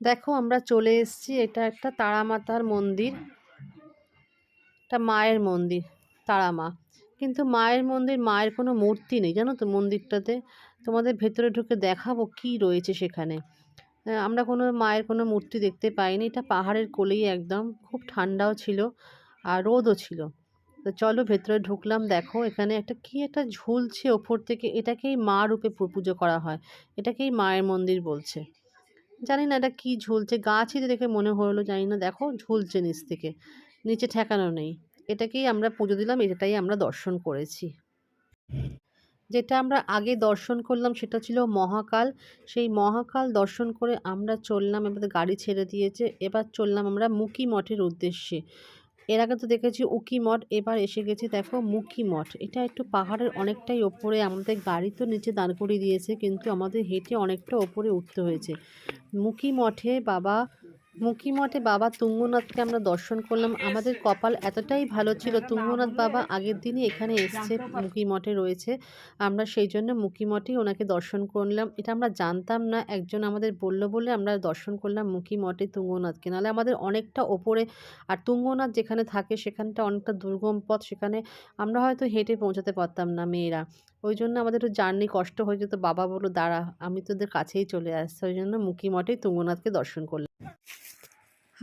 দেখো আমরা চলে এসেছি, এটা একটা তারামাতার মন্দির। এটা মায়ের মন্দির তারা মা কিন্তু মায়ের মন্দির, মায়ের কোনো মূর্তি নেই, জানো তো মন্দিরটাতে। তোমাদের ভেতরে ঢুকে দেখাবো কি রয়েছে সেখানে। আমরা কোনো মায়ের কোনো মূর্তি দেখতে পাইনি, এটা পাহাড়ের কোলেই একদম, খুব ঠান্ডাও ছিল আর রোদও ছিল। তো চলো ভেতরে ঢুকলাম, দেখো এখানে একটা কি একটা ঝুলছে ওপর থেকে, এটাকেই মা রূপে পুজো করা হয়, এটাকেই মায়ের মন্দির বলছে। জানি না এটা কি ঝুলছে, গাছই দেখে মনে হলো জানি না, দেখো ঝুলছে নিচ থেকে, নিচে ঠেকানো নেই, এটাকেই আমরা পুজো দিলাম, এটাই আমরা দর্শন করেছি। যেটা আমরা আগে দর্শন করলাম সেটা ছিল মহাকাল, সেই মহাকাল দর্শন করে আমরা চললাম, এবার গাড়ি ছেড়ে দিয়েছে, এবার চললাম আমরা মুকি মঠের উদ্দেশ্যে এর আগে তো দেখেছি উকি মঠ, এবার এসে গেছে দেখো মুখি মঠ। এটা একটু পাহাড়ের অনেকটাই ওপরে, আমাদের গাড়ি তো নিচে দাঁড় করিয়ে দিয়েছে, কিন্তু আমাদের হেঁটে অনেকটা ওপরে উঠতে হয়েছে। মুখি মঠে বাবা মুকি মঠে বাবা তুঙ্গনাথকে আমরা দর্শন করলাম। আমাদের কপাল এতটাই ভালো ছিল, তুঙ্গনাথ বাবা আগের দিনই এখানে এসছে মুকি মঠে রয়েছে। আমরা সেই জন্য মুকি মঠেই ওনাকে দর্শন করলাম। এটা আমরা জানতাম না, একজন আমাদের বলল বলে আমরা দর্শন করলাম মুকি মঠে তুঙ্গনাথকে। নাহলে আমাদের অনেকটা ওপরে, আর তুঙ্গনাথ যেখানে থাকে সেখানটা অনেকটা দুর্গম পথ, সেখানে আমরা হয়তো হেঁটে পৌঁছাতে পারতাম না মেয়েরা। ওই জন্য আমাদের একটু জার্নি কষ্ট হয়ে যেত। বাবা বলল, দাঁড়া, আমি তোদের কাছেই চলে আসছি। ওই জন্য মুকি মঠেই তুঙ্গনাথকে দর্শন করলাম।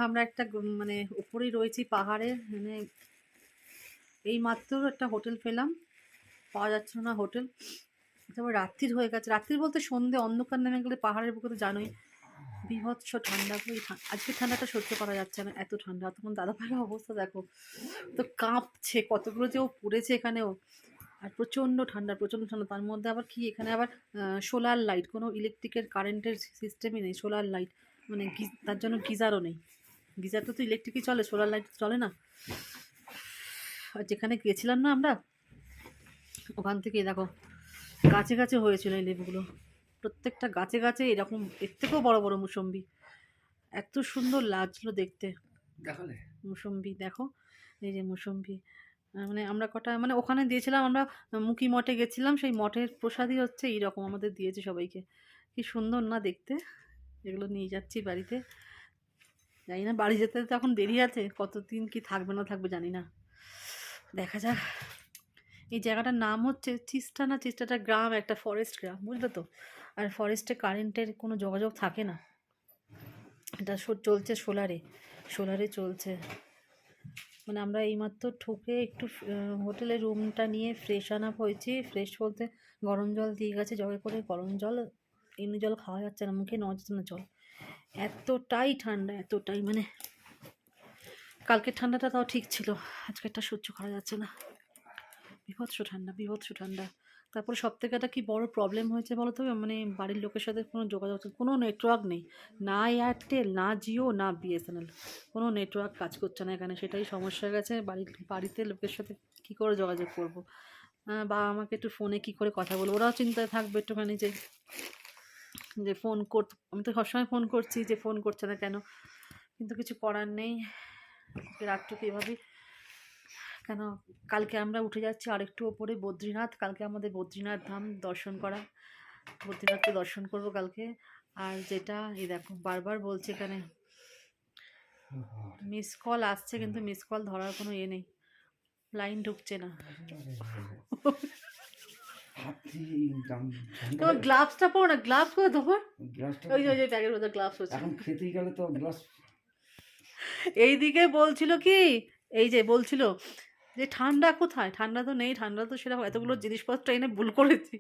আমরা একটা মানে উপরেই রয়েছি পাহাড়ে মানে এই মাত্র একটা হোটেল পেলাম। পাওয়া যাচ্ছিল না হোটেল। তারপর রাত্রির হয়ে গেছে। রাত্রির বলতে সন্ধে, অন্ধকার নেমে গেলে পাহাড়ের বুকে তো জানোই, বিভৎস ঠান্ডা। ঠা- আজকে ঠান্ডাটা সহ্য করা যাচ্ছে না, এত ঠান্ডা। তখন দাদা ভাইয়ের অবস্থা দেখো, তো কাঁপছে, কতগুলো যে ও পড়েছে এখানেও আর প্রচণ্ড ঠান্ডা প্রচণ্ড ঠান্ডা। তার মধ্যে আবার কি, এখানে আবার সোলার লাইট। কোনো ইলেকট্রিকের কারেন্টের সিস্টেমই নেই, সোলার লাইট। মানে তার জন্য গিজারও নেই। গিজার তো তো ইলেকট্রিকই চলে সোলার লাইট চলে না। আর যেখানে গিয়েছিলাম না আমরা ওখান থেকে দেখো গাছে গাছে হয়েছিল এই লেবুগুলো। প্রত্যেকটা গাছে গাছে এরকম এর থেকেও বড় বড় মুসম্বি। এত সুন্দর লাগছিল দেখতে। দেখালে? মুসম্বি দেখো এই যে মুসম্বি। মানে আমরা কটা মানে ওখানে দিয়েছিলাম আমরা মুখী মঠে গেছিলাম সেই মঠের প্রসাদই হচ্ছে এইরকম আমাদের দিয়েছে সবাইকে। কি সুন্দর না দেখতে? এগুলো নিয়ে যাচ্ছি বাড়িতে। জানি না, বাড়ি যেতে তো এখন দেরি আছে, কতদিন কি থাকবে না থাকবে জানি না। দেখা যাক। এই জায়গাটার নাম হচ্ছে চিস্টা না চিস্টাটা গ্রাম, একটা ফরেস্ট গ্রাম, বুঝলে তো? আর ফরেস্টে কারেন্টের কোনো যোগাযোগ থাকে না। এটা চলছে সোলারে সোলারে চলছে। মানে আমরা এইমাত্র ঠুকে একটু হোটেলে রুমটা নিয়ে ফ্রেশ আনা হয়েছি। ফ্রেশ বলতে গরম জল দিয়ে গেছে, জগে করে গরম জল, এমনি জল খাওয়া যাচ্ছে না, মুখে নেওয়া না জল। এতটাই ঠান্ডা, এতটাই মানে কালকের ঠান্ডাটা তাও ঠিক ছিল। আজকেরটা সহ্য করা যাচ্ছে না। বিভৎস ঠান্ডা বিভৎস ঠান্ডা। তারপরে সব থেকে একটা কি বড় প্রবলেম হয়েছে বলো তো? মানে বাড়ির লোকের সাথে কোনো যোগাযোগ কোনো নেটওয়ার্ক নেই। না এয়ারটেল না জিও না বিএসএনএল কোনো নেটওয়ার্ক কাজ করছে না এখানে। সেটাই সমস্যা গেছে। বাড়ির, বাড়িতে লোকের সাথে কী করে যোগাযোগ করব? বাবা আমাকে একটু ফোনে কী করে কথা বলব? ওরাও চিন্তায় থাকবে একটুখানি যে যে ফোন কর, আমি তো সবসময় ফোন করছি যে ফোন করছে না কেন? কিন্তু কিছু করার নেই। রাতটুকু এভাবেই। কেন? কালকে আমরা উঠে যাচ্ছি আরেকটু ওপরে বদ্রীনাথ। কালকে আমাদের বদ্রীনাথ ধাম দর্শন করা। বদ্রীনাথকে দর্শন করব কালকে। আর যেটা, এই দেখো, বারবার বলছে এখানে। মিস কল আসছে, কিন্তু মিস কল ধরার কোনো ইয়ে নেই। লাইন ঢুকছে না। তোমার গ্লাভসটা পরো না গ্লাভস করে তোমার ওই যে ওই মধ্যে গ্লাভস হচ্ছে। এখন খেতে গেলে তো গ্লাস এইদিকে বলছিল কি এই যে বলছিল যে ঠান্ডা কোথায়? ঠান্ডা তো নেই ঠান্ডা তো সেরকম এতগুলো জিনিসপত্র এনে ভুল করেছি।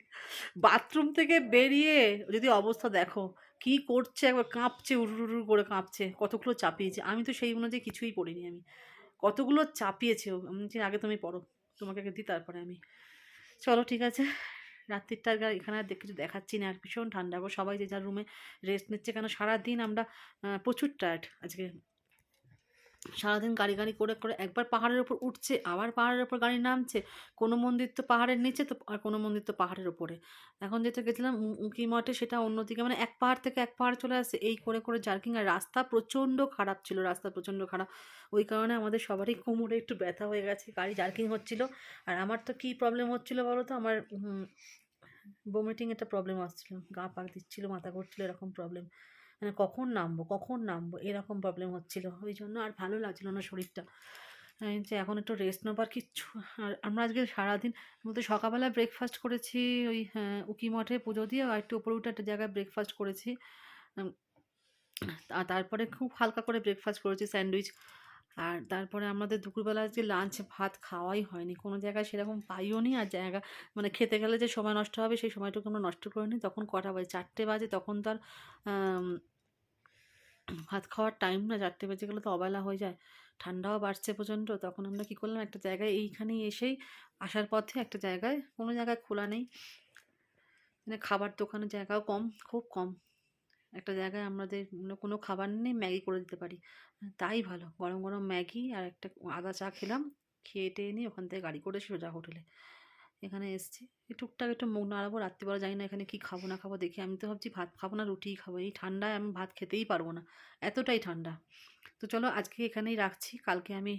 বাথরুম থেকে বেরিয়ে যদি অবস্থা দেখো কি করছে একবার কাঁপছে উড়ু উড়ু করে কাঁপছে কতগুলো চাপিয়েছে? আমি তো সেই অনুযায়ী কিছুই পড়িনি আমি। কতগুলো চাপিয়েছে আগে তুমি পড়ো তোমাকে আগে দিই তারপরে আমি। চলো ঠিক আছে। রাত্রিটা আর এখানে আর কিছু দেখাচ্ছি না আর ভীষণ ঠান্ডা সবাই যে যার রুমে রেস্ট নিচ্ছে কেন? সারাদিন আমরা প্রচুর টায়ার্ড আজকে। সারাদিন গাড়ি গাড়ি করে করে একবার পাহাড়ের ওপর উঠছে, আবার পাহাড়ের ওপর গাড়ি নামছে, কোনো মন্দির তো পাহাড়ের নিচে তো, আর কোনো মন্দির তো পাহাড়ের ওপরে এখন যেটা গেছিলাম উঁকি মঠে সেটা অন্যদিকে মানে এক পাহাড় থেকে এক পাহাড় চলে আসছে এই করে করে জার্কিং আর রাস্তা প্রচণ্ড খারাপ ছিল, রাস্তা প্রচণ্ড খারাপ। ওই কারণে আমাদের সবারই কোমরে একটু ব্যথা হয়ে গেছে, গাড়ি জার্কিং হচ্ছিল। আর আমার তো কী প্রবলেম হচ্ছিল বলো তো? আমার বমিটিং একটা প্রবলেম আসছিল, গা পাক দিচ্ছিল, মাথা করছিল এরকম প্রবলেম মানে কখন নামবো কখন নামবো এরকম প্রবলেম হচ্ছিল। ওই জন্য আর ভালো লাগছিল না শরীরটা। যে এখন একটু রেস্ট নেবার কিচ্ছু আর আমরা আজকে সারাদিন মধ্যে সকালবেলা ব্রেকফাস্ট করেছি ওই হ্যাঁ, উকি মঠে পুজো দিয়ে আর একটু উপরে উঠে একটা জায়গায় ব্রেকফাস্ট করেছি। আর তারপরে খুব হালকা করে ব্রেকফাস্ট করেছি স্যান্ডউইচ আর তারপরে আমাদের দুপুরবেলা আজকে লাঞ্চ ভাত খাওয়াই হয়নি। কোনো জায়গায় সেরকম পাইও নি আর জায়গা মানে খেতে গেলে যে সময় নষ্ট হবে সেই সময়টুকু আমরা নষ্ট করিনি তখন কটা বাজে? চারটে বাজে তখন তার ভাত খাওয়ার টাইম না, চারটে বেজে গেলে তো অবেলা হয়ে যায়। ঠান্ডাও বাড়ছে প্রচণ্ড, তখন আমরা কী করলাম, একটা জায়গায় এইখানেই এসেই আসার পথে একটা জায়গায়, কোনো জায়গায় খোলা নেই। মানে খাবার দোকানের জায়গাও কম, খুব কম। একটা জায়গায় আমাদের মানে কোনো খাবার নেই, ম্যাগি করে দিতে পারি। তাই ভালো, গরম গরম ম্যাগি আর একটা আদা চা খেলাম, খেয়ে টেয়ে নিয়ে ওখান থেকে গাড়ি করে সোজা হোটেলে। এখানে এসেছি। টুকটাক একটু মুখ নাড়াবো, রাত্রিবেলা জানি না এখানে কি খাব, না খাব। দেখি আমি তো ভাবছি ভাত খাব না, রুটিই খাব। এই ঠান্ডায় আমি ভাত খেতেই পারব না। এতটাই ঠান্ডা। তো চলো আজকে এখানেই রাখছি। কালকে আমি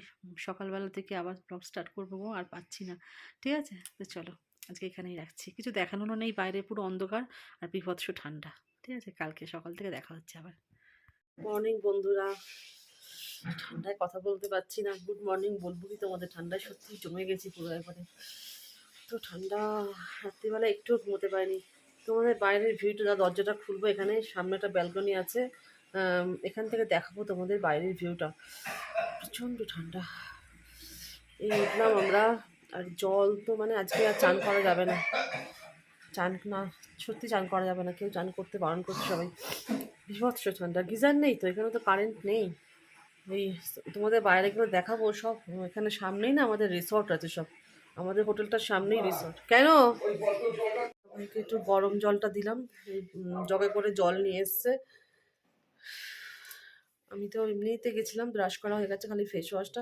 সকালবেলা থেকে আবার ব্লগ স্টার্ট করব আর পাচ্ছি না। ঠিক আছে? তো চলো আজকে এখানেই রাখছি। কিছু দেখানোরও নেই, বাইরে পুরো অন্ধকার আর বিভৎস ঠান্ডা। ঠিক আছে? কালকে সকাল থেকে দেখা হচ্ছে আবার। মর্নিং বন্ধুরা। ঠান্ডায় কথা বলতে পারছি না। গুড মর্নিং বলব কি তোমাদের। ঠান্ডায় সত্যি জমে গেছি পুরো একবারে। ঠান্ডা, রাত্রিবেলা একটুও ঘুমোতে পারিনি। তোমাদের বাইরের ভিউটা, যা দরজাটা খুলবো, এখানে সামনে একটা ব্যালকনি আছে। এখান থেকে দেখাবো তোমাদের বাইরের ভিউটা। প্রচণ্ড ঠান্ডা। এই উঠলাম আমরা, আর জল তো মানে আজকে আর চান করা যাবে না। চান না, সত্যি চান করা যাবে না, কেউ চান করতে বারণ করছে সবাই। বিভৎস ঠান্ডা, গিজার নেই তো, এখানে তো কারেন্ট নেই। এই তোমাদের বাইরে গেলে দেখাবো সব, এখানে সামনেই না আমাদের রিসর্ট আছে সব। আমাদের হোটেলটার সামনেই রিসর্ট কেন? সবাইকে একটু গরম জলটা দিলাম জগে করে জল নিয়ে এসছে। আমি তো এমনিতে গেছিলাম ব্রাশ করা হয়ে গেছে খালি ফেস ওয়াশটা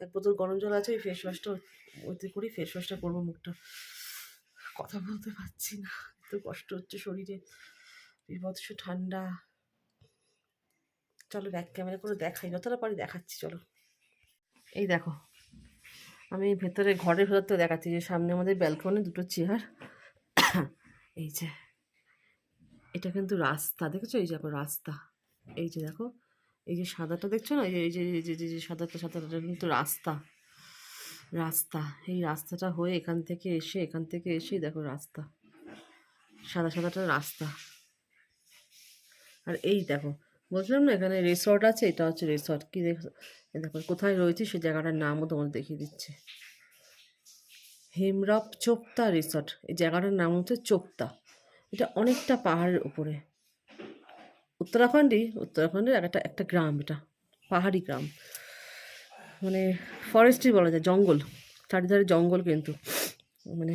এক বোতল গরম জল আছে ওই ফেস ওয়াশটা ওতে করি ফেস ওয়াশটা করব মুখটা। কথা বলতে পারছি না এত কষ্ট হচ্ছে শরীরে। বিভৎস ঠান্ডা। চলো ব্যাক ক্যামেরা করে দেখাই যতটা পারি দেখাচ্ছি চলো। এই দেখো আমি ভেতরে, ঘরের ভেতর তো দেখাচ্ছি যে সামনে আমাদের ব্যালকনি দুটো চেয়ার এই যে, এটা কিন্তু রাস্তা, দেখেছ? এই যে রাস্তা। এই যে দেখো, এই যে সাদাটা দেখছ না? এই যে এই যে যে সাদাটা সাদাটা কিন্তু রাস্তা। রাস্তা, এই রাস্তাটা হয়ে এখান থেকে এসে, এখান থেকে এসে দেখো রাস্তা। সাদা, সাদাটা রাস্তা। আর এই দেখো বলছিলাম না, এখানে রিসর্ট আছে, এটা হচ্ছে রিসর্ট কি দেখো দেখো, কোথায় রয়েছে সেই জায়গাটার নামও তোমাদের দেখিয়ে দিচ্ছে। হেমরপ চোপতা রিসর্ট এই জায়গাটার নাম হচ্ছে চোপতা। এটা অনেকটা পাহাড়ের উপরে। উত্তরাখণ্ডই, উত্তরাখণ্ডের একটা একটা গ্রাম এটা, পাহাড়ি গ্রাম। মানে ফরেস্টই বলা যায়, জঙ্গল। চারিধারে জঙ্গল কিন্তু মানে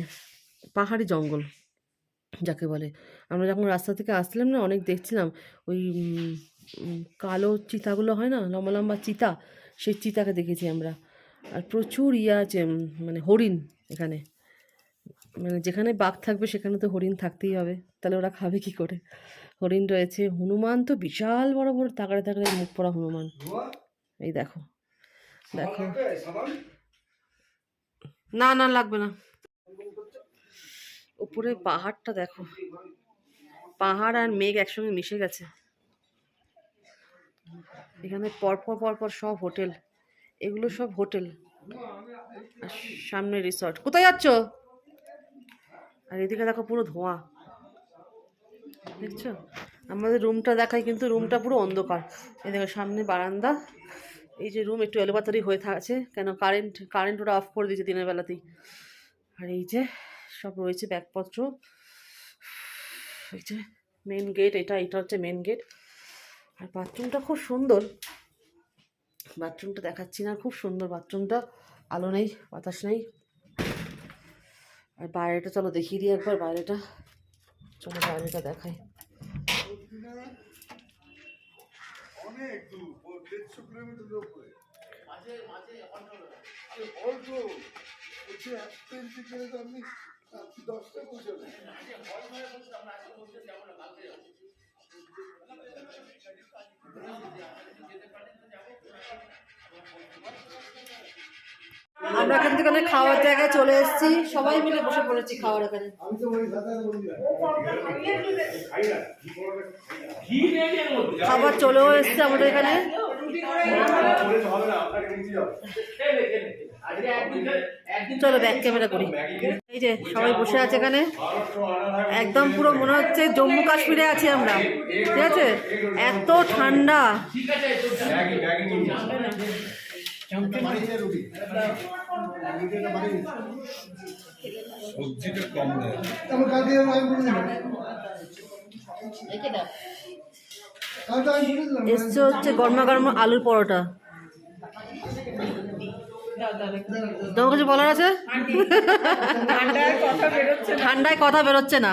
পাহাড়ি জঙ্গল, যাকে বলে। আমরা যখন রাস্তা থেকে আসছিলাম না, অনেক দেখছিলাম, ওই কালো চিতাগুলো হয় না, লম্বা লম্বা চিতা, সেই চিতাকে দেখেছি আমরা। আর প্রচুর ইয়ে আছে মানে হরিণ এখানে। মানে যেখানে বাঘ থাকবে সেখানে তো হরিণ থাকতেই হবে, তাহলে ওরা খাবে কি করে? হরিণ রয়েছে, হনুমান তো বিশাল বড় বড় তাকাড়ে তাকাড়ে মুখ পড়া হনুমান। এই দেখো দেখো। না না, লাগবে না। উপরে পাহাড়টা দেখো। পাহাড় আর মেঘ একসঙ্গে মিশে গেছে। এখানে পরপর পরপর সব হোটেল। এগুলো সব হোটেল। আর সামনে রিসর্ট। কোথায় যাচ্ছ? আর এদিকে দেখো পুরো ধোঁয়া। দেখছ? আমাদের রুমটা দেখাই কিন্তু রুমটা পুরো অন্ধকার। এই দেখো, সামনে বারান্দা। এই যে রুম একটু এলোপাতারি হয়ে থাকছে। কেন? কারেন্ট কারেন্ট ওরা অফ করে দিয়েছে দিনের বেলাতেই। আর এই যে সব রয়েছে ব্যাগপত্র। এই যে মেন গেট এটা এটা হচ্ছে মেন গেট আর বাথরুমটা খুব সুন্দর। বাথরুমটা দেখাচ্ছি না, খুব সুন্দর বাথরুমটা আলো নেই, বাতাস নেই। আর বাইরেটা চলো দেখিয়ে দিই একবার, বাইরেটা। চলো বাইরেটা দেখাই। দশটা আমরা এখান থেকে অনেক খাওয়ার জায়গায় চলে এসেছি। সবাই মিলে বসে পড়েছি খাওয়ার এখানে। খাবার চলেও এসছে আমাদের এখানে। চলো ব্যাক ক্যামেরা করি। এই যে সবাই বসে আছে এখানে। একদম পুরো মনে হচ্ছে জম্মু কাশ্মীরে আছি আমরা। ঠিক আছে? এত ঠান্ডা। সবজিটা কম দেয়। এসছে হচ্ছে গরমা গরম আলুর পরোটা। তোমার কিছু বলার আছে? ঠান্ডায় কথা বেরোচ্ছে না।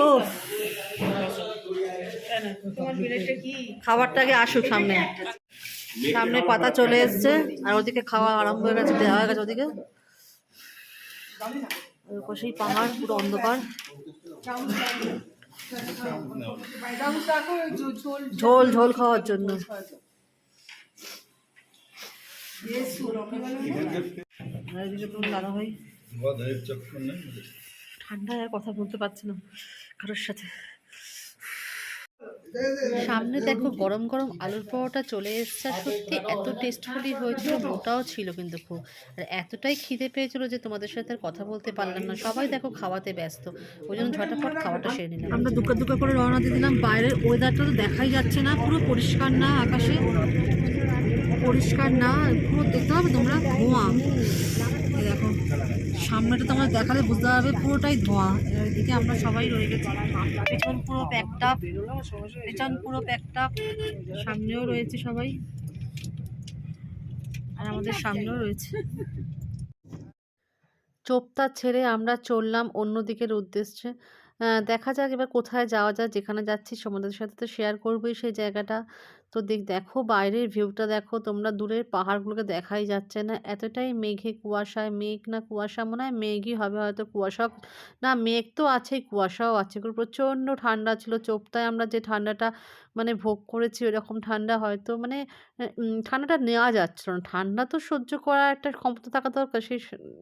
ও খাবারটাকে আসুক সামনে। সামনে পাতা চলে এসছে, আর ওদিকে খাওয়া আরম্ভ হয়ে গেছে, দেওয়া হয়ে গেছে ওদিকে। পাহাড়, পুরো অন্ধকার। ঝোল ঝোল খাওয়ার জন্য। ঠান্ডায় আর কথা বলতে পারছি না কারোর সাথে। সামনে দেখো গরম গরম আলুর পরোটা চলে এসছে সত্যি এত টেস্টফুলি হয়েছিল মোটাও ছিল কিন্তু খুব। আর এতটাই খিদে পেয়েছিল যে তোমাদের সাথে আর কথা বলতে পারলাম না। সবাই দেখো খাওয়াতে ব্যস্ত। ওই জন্য ঝটাফট খাওয়াটা সেরে নিলাম। আমরা দুকা দুকা করে রওনা দিয়ে দিলাম। বাইরের ওয়েদারটা তো দেখাই যাচ্ছে না। পুরো পরিষ্কার না আকাশে। পরিষ্কার না পুরো দেখতে হবে তোমরা। ধোঁয়া। সামনেটা তোমার দেখালে বুঝতে পারবে, পুরোটাই ধোঁয়া। এদিকে আমরা সবাই রয়ে গেছি। পেছন পুরো প্যাকটা পেছন পুরো প্যাকটা সামনেও রয়েছে সবাই। আর আমাদের সামনেও রয়েছে। চোপতা ছেড়ে আমরা চললাম অন্য দিকের উদ্দেশ্যে। দেখা যাক এবার কোথায় যাওয়া যায়। যেখানে যাচ্ছি, তোমাদের সাথে তো শেয়ার করবোই সেই জায়গাটা। তো দেখ, দেখো বাইরের ভিউটা দেখো, তোমরা দূরের পাহাড়গুলোকে দেখাই যাচ্ছে না। এতটাই মেঘে কুয়াশায়, মেঘ না কুয়াশা, মনে হয় মেঘই হবে হয়তো কুয়াশা না, মেঘ তো আছেই, কুয়াশাও আছে প্রচণ্ড ঠান্ডা ছিল। চোপতায় আমরা যে ঠান্ডাটা মানে ভোগ করেছি ওরকম ঠান্ডা হয়তো মানে ঠান্ডাটা নেওয়া যাচ্ছিল না। ঠান্ডা তো সহ্য করার একটা ক্ষমতা থাকা দরকার, সেই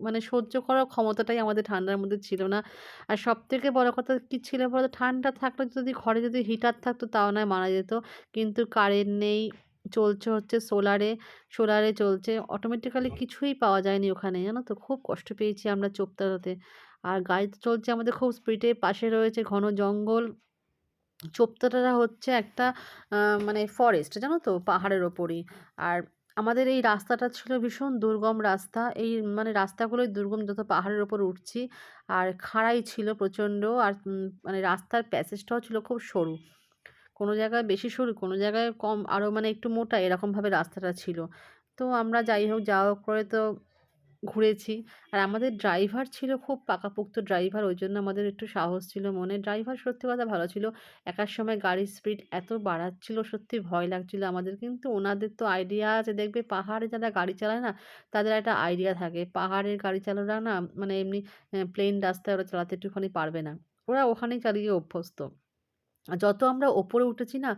মানে সহ্য করার ক্ষমতাটাই আমাদের ঠান্ডার মধ্যে ছিল না। আর সব থেকে বড় কথা কী ছিল বলতো? ঠান্ডা থাকলে যদি ঘরে যদি হিটার থাকতো, তাও নয় মারা যেত। কিন্তু কারেন্ট নেই চলছে হচ্ছে সোলারে সোলারে চলছে। অটোমেটিক্যালি কিছুই পাওয়া যায়নি ওখানে জানো তো? খুব কষ্ট পেয়েছি আমরা চোপতাতে আর গাড়ি তো চলছে আমাদের খুব স্পিডে পাশে রয়েছে ঘন জঙ্গল। চোপতাটা হচ্ছে একটা মানে ফরেস্ট জানো তো? পাহাড়ের ওপরই। আর আমাদের এই রাস্তাটা ছিল ভীষণ দুর্গম রাস্তা। এই মানে রাস্তাগুলোই দুর্গম যত পাহাড়ের ওপর উঠছি। আর খাড়াই ছিল প্রচণ্ড। আর মানে রাস্তার প্যাসেজটাও ছিল খুব সরু। কোনো জায়গায় বেশি সরু, কোনো জায়গায় কম আরও মানে একটু মোটা এরকমভাবে রাস্তাটা ছিল। তো আমরা যাই হোক যা হোক করে তো ঘুরেছি। আর আমাদের ড্রাইভার ছিল খুব পাকাপোক্ত ড্রাইভার ওই জন্য আমাদের একটু সাহস ছিল মনে। ড্রাইভার সত্যি কথা ভালো ছিল, একার সময় গাড়ির স্পিড এত বাড়াচ্ছিল, সত্যি ভয় লাগছিল আমাদের। কিন্তু ওনাদের তো আইডিয়া আছে, দেখবে পাহাড়ে যারা গাড়ি চালায় না, তাদের একটা আইডিয়া থাকে। পাহাড়ের গাড়ি চালানোরা না মানে এমনি প্লেন রাস্তায় ওরা চালাতে একটুখানি পারবে না। ওরা ওখানেই চালিয়ে অভ্যস্ত। যত আমরা ওপরে উঠেছি না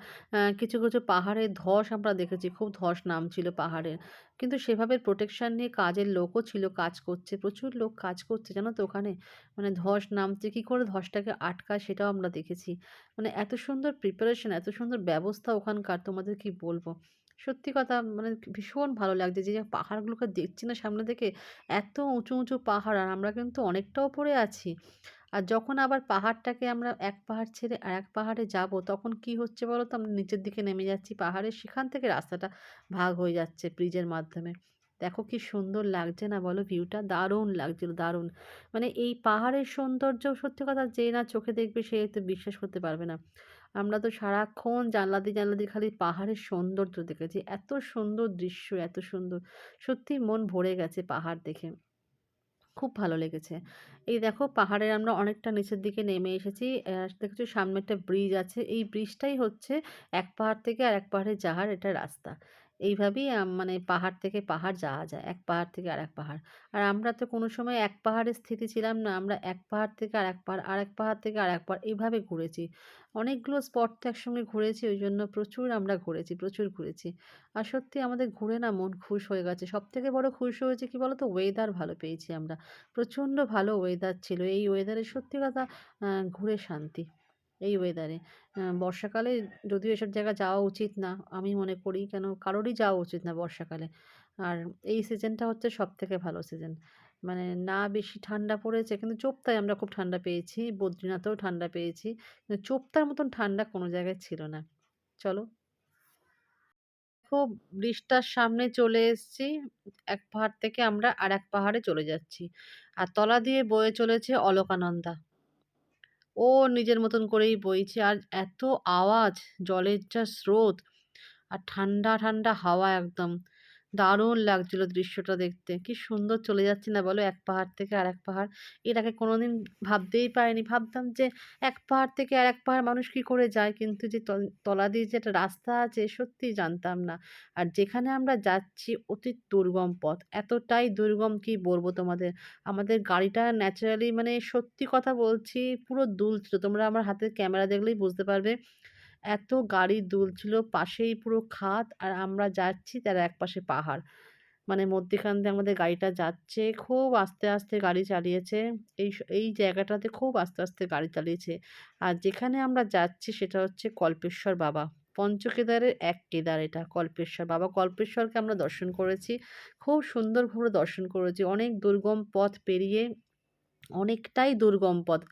কিছু কিছু পাহাড়ের ধস আমরা দেখেছি, খুব ধস নামছিল পাহাড়ের কিন্তু সেভাবে প্রোটেকশন নিয়ে কাজের লোকও ছিল, কাজ করছে, প্রচুর লোক কাজ করছে, জানো তো ওখানে? মানে ধস নামছে, কী করে ধসটাকে আটকায় সেটাও আমরা দেখেছি। মানে এত সুন্দর প্রিপারেশন এত সুন্দর ব্যবস্থা ওখানকার, তোমাদের কি বলব? সত্যি কথা মানে ভীষণ ভালো লাগছে যে পাহাড়গুলোকে দেখছি না সামনে থেকে, এত উঁচু উঁচু পাহাড়, আর আমরা কিন্তু অনেকটা ওপরে আছি। আর যখন আবার পাহাড়টাকে আমরা এক পাহাড় ছেড়ে আর এক পাহাড়ে যাব, তখন কি হচ্ছে বলো তো আমরা নিচের দিকে নেমে যাচ্ছি পাহাড়ে সেখান থেকে রাস্তাটা ভাগ হয়ে যাচ্ছে ব্রিজের মাধ্যমে। দেখো কি সুন্দর লাগছে না বলো? ভিউটা দারুণ লাগছিল, দারুণ। মানে এই পাহাড়ের সৌন্দর্য সত্যি কথা যে না চোখে দেখবে সে তো বিশ্বাস করতে পারবে না। আমরা তো সারাক্ষণ জানলা দিয়ে জানলা দিয়ে খালি পাহাড়ের সৌন্দর্য দেখেছি। এত সুন্দর দৃশ্য, এত সুন্দর। সত্যি মন ভরে গেছে পাহাড় দেখে। খুব ভালো লেগেছে। এই দেখো পাহাড়ের আমরা অনেকটা নিচের দিকে নেমে এসেছি। দেখেছি সামনে একটা ব্রিজ আছে। এই ব্রিজটাই হচ্ছে এক পাহাড় থেকে আর এক পাহাড়ে যাওয়ার এটা রাস্তা। এইভাবেই মানে পাহাড় থেকে পাহাড় যাওয়া যায়। এক পাহাড় থেকে আরেক পাহাড়। আর আমরা তো কোনো সময় এক পাহাড়ে স্থিতি ছিলাম না। আমরা এক পাহাড় থেকে আরেক পাহাড় আর এক পাহাড় থেকে আরেক পাহাড় এইভাবে ঘুরেছি। অনেকগুলো স্পট একসঙ্গে ঘুরেছি ওই জন্য প্রচুর আমরা ঘুরেছি, প্রচুর ঘুরেছি। আর সত্যি আমাদের ঘুরে না মন খুশ হয়ে গেছে। সব থেকে বড় খুশ হয়েছে কি বলো তো ওয়েদার ভালো পেয়েছি আমরা। প্রচণ্ড ভালো ওয়েদার ছিল। এই ওয়েদারে সত্যি কথা ঘুরে শান্তি। এই ওয়েদারে বর্ষাকালে যদিও এসব জায়গা যাওয়া উচিত না, আমি মনে করি কেন কারোরই যাওয়া উচিত না বর্ষাকালে। আর এই সিজনটা হচ্ছে সব থেকে ভালো সিজন মানে না বেশি ঠান্ডা পড়েছে, কিন্তু চোপতায় আমরা খুব ঠান্ডা পেয়েছি, বদ্রীনাথেও ঠান্ডা পেয়েছি, কিন্তু চোপতার মতন ঠান্ডা কোনো জায়গায় ছিল না। চলো। খুব ব্রিজটার সামনে চলে এসেছি, এক পাহাড় থেকে আমরা আর এক পাহাড়ে চলে যাচ্ছি। আর তলা দিয়ে বয়ে চলেছে অলকানন্দা। ও নিজের মতন করেই বইছে। আর এত আওয়াজ, জলের যা স্রোত, আর ঠান্ডা ঠান্ডা হাওয়া একদম। দারুণ লাগছিল দৃশ্যটা দেখতে। কি সুন্দর চলে যাচ্ছে না বলো? এক পাহাড় থেকে আর এক পাহাড়। এর আগে কোনোদিন ভাবতেই পারিনি। ভাবতাম যে এক পাহাড় থেকে আর এক পাহাড় মানুষ কি করে যায়? কিন্তু যে তল- দিয়ে যে একটা রাস্তা আছে, সত্যিই জানতাম না। আর যেখানে আমরা যাচ্ছি, অতি দুর্গম পথ। এতটাই দুর্গম কি বলব তোমাদের? আমাদের গাড়িটা ন্যাচারালি মানে সত্যি কথা বলছি, পুরো দুলছিল। তোমরা আমার হাতের ক্যামেরা দেখলেই বুঝতে পারবে। এত গাড়ি দুলছিল, পাশেই পুরো খাদ আর আমরা যাচ্ছি তার একপাশে পাহাড়। মানে মধ্যেখান দিয়ে আমাদের গাড়িটা যাচ্ছে, খুব আস্তে আস্তে গাড়ি চালিয়েছে। এই এই জায়গাটাতে খুব আস্তে আস্তে গাড়ি চালিয়েছে। আর যেখানে আমরা যাচ্ছি সেটা হচ্ছে কল্পেশ্বর বাবা। পঞ্চকেদারের এক কেদার এটা, কল্পেশ্বর বাবা। কল্পেশ্বরকে আমরা দর্শন করেছি, খুব সুন্দরভাবে দর্শন করেছি। অনেক দুর্গম পথ পেরিয়ে অনেকটাই দুর্গম পথ।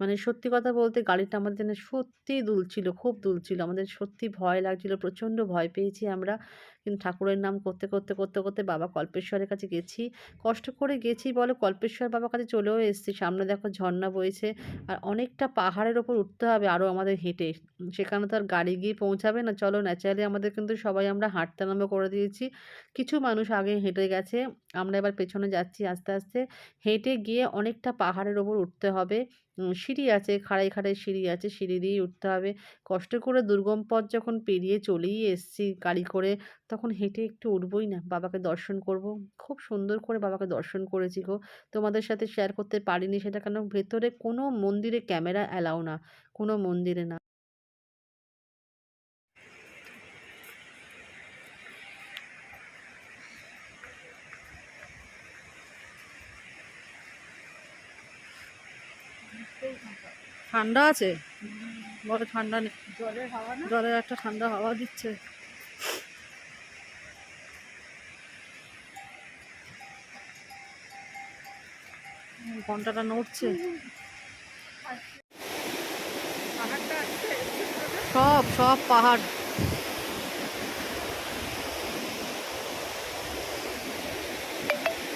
মানে সত্যি কথা বলতে গাড়িটা আমাদের জন্য সত্যিই দুলছিল, খুব দুলছিল। আমাদের সত্যি ভয় লাগছিল, প্রচণ্ড ভয় পেয়েছি আমরা। কিন্তু ঠাকুরের নাম করতে করতে করতে করতে বাবা কল্পেশ্বরের কাছে গেছি। কষ্ট করে গেছি বলে, কল্পেশ্বর বাবার কাছে চলেও এসেছি। সামনে দেখো ঝর্ণা বইছে আর অনেকটা পাহাড়ের ওপর উঠতে হবে আরও আমাদের হেঁটে। সেখানে তো আর গাড়ি গিয়ে পৌঁছাবে না, চলো ন্যাচারালি আমাদের কিন্তু সবাই আমরা হাঁটতে আরম্ভ করে দিয়েছি। কিছু মানুষ আগে হেঁটে গেছে, আমরা এবার পেছনে যাচ্ছি আস্তে আস্তে। হেঁটে গিয়ে অনেকটা পাহাড়ের ওপর উঠতে হবে। সিঁড়ি আছে, খাড়াই খাড়াই সিঁড়ি আছে, সিঁড়ি দিয়েই উঠতে হবে। কষ্ট করে দুর্গম পথ যখন পেরিয়ে চলেই এসছি গাড়ি করে, তখন হেঁটে একটু উঠবই না। বাবাকে দর্শন করব। খুব সুন্দর করে বাবাকে দর্শন করেছি গো। তোমাদের সাথে শেয়ার করতে পারিনি সেটা কেন? ভেতরে কোনো মন্দিরে ক্যামেরা অ্যালাও না। কোনো মন্দিরে না। ঠান্ডা আছে? বড় ঠান্ডা নেই। জলের হাওয়া না? জলের একটা ঠান্ডা হাওয়া দিচ্ছে। ঘন্টাটা নড়ছে। সব সব পাহাড়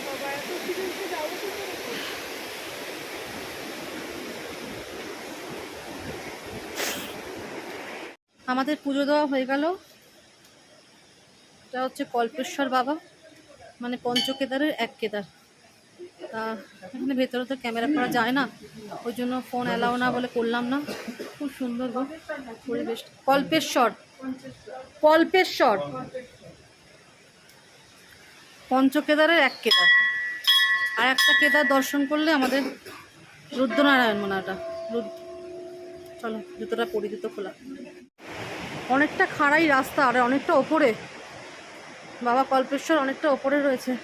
বাবা এত সিরিয়াসলি যাব কি করে? আমাদের পুজো দেওয়া হয়ে গেল। এটা হচ্ছে কল্পেশ্বর বাবা মানে পঞ্চকেদারের এক কেদার। তা এখানে ভেতরে তো ক্যামেরা করা যায় না, ওই জন্য ফোন অ্যালাউ না বলে করলাম না। খুব সুন্দর পরিবেশ। কল্পেশ্বর কল্পেশ্বর। পঞ্চকেদারের এক কেদার। আর একটা কেদার দর্শন করলে আমাদের রুদ্রনারায়ণ মোনাটা। রুদ্র চলো, জুতোটা পরিচিত খোলা। অনেকটা খাড়াই রাস্তা, আর অনেকটা ওপরে। বাবা কল্পেশ্বর অনেকটা ওপরে রয়েছে।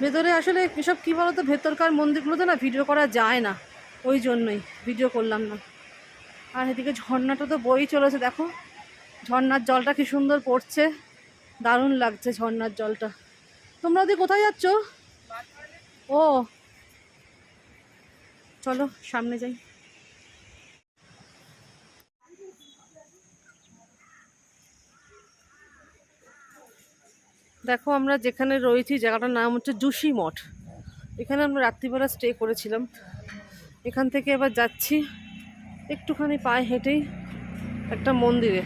ভেতরে আসলে এসব কী বলতো? ভেতরকার মন্দিরগুলোতে না ভিডিও করা যায় না। ওই জন্যই ভিডিও করলাম না। আর এদিকে ঝর্ণাটা তো বই চলেছে, দেখো। ঝর্ণার জলটা কি সুন্দর পড়ছে। দারুণ লাগছে ঝর্ণার জলটা। তোমরা ওদিকে কোথায় যাচ্ছ? ও। চলো, সামনে যাই। দেখো, আমরা যেখানে রয়েছি, জায়গাটার নাম হচ্ছে জুশি মঠ। এখানে আমরা রাত্রিবেলা স্টে করেছিলাম। এখান থেকে এবার যাচ্ছি, একটুখানি পায়ে হেঁটেই একটা মন্দিরে।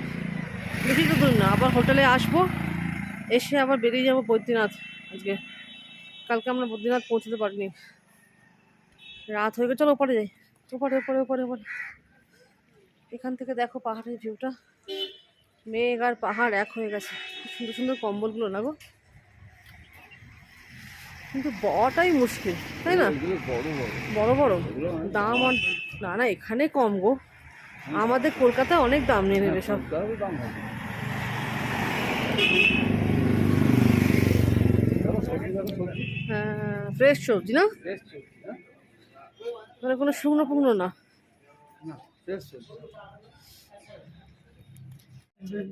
বেশি তো দূর না, আবার হোটেলে আসব, এসে আবার বেরিয়ে যাব বদ্রীনাথ আজকে। কালকে আমরা বদ্রীনাথ পৌঁছতে পারিনি। রাত হয়ে গেছে, চলো ওপরে যাই। ওপরে ওপরে ওপরে ওপরে। এখান থেকে দেখো পাহাড়ের ভিউটা মেঘ আর পাহাড় এক হয়ে গেছে। সুন্দর সুন্দর কম্বলগুলো না গো? কিন্তু বড়টাই মুশকিল তাই না? বড় বড়। দাম না না এখানে কম গো। আমাদের কলকাতায় অনেক দাম নিয়ে নেবে সব। সবজি হ্যাঁ ফ্রেশ সবজি না? ফ্রেশ মানে কোনো শুকনো ফুকনো না। ফ্রেশ